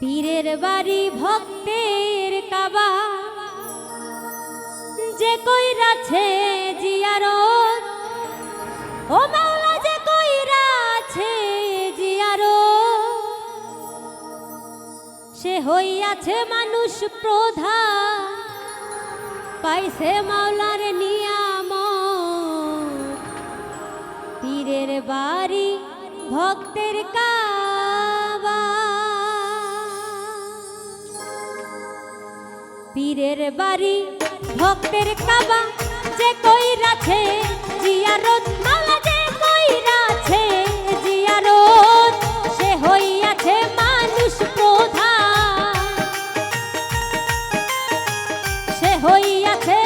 পীরের বাড়ি ভক্তের কাবা। যে কই রাছে জিয়ার ও মাওলা যে কই রাছে জিয়ার সে হইয়াছে মানুষ প্রধা পাইছে মাওলার নিয়ে ভক্তের কাবা। পীরের বাড়ি ভক্তের কাবা যে কই রাখে জিয়ারত সে হইয়াছে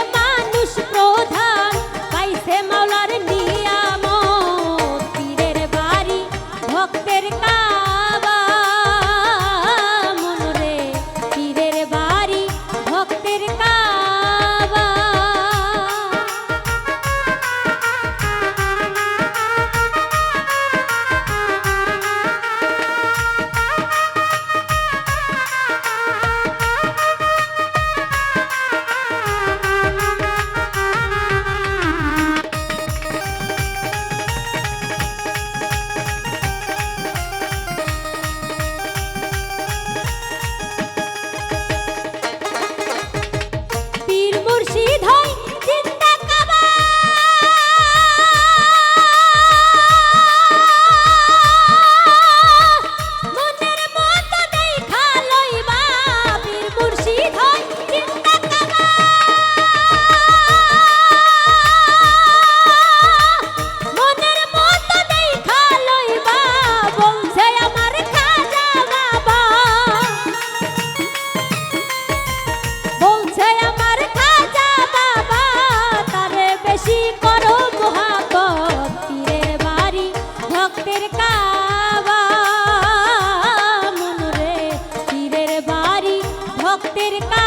ভক্তের কা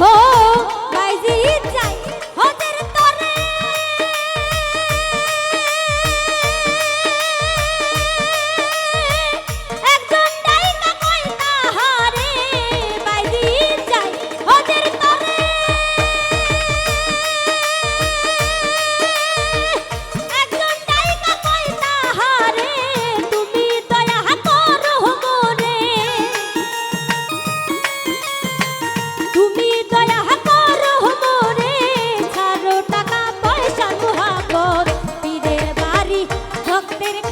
Oh! rock, baby.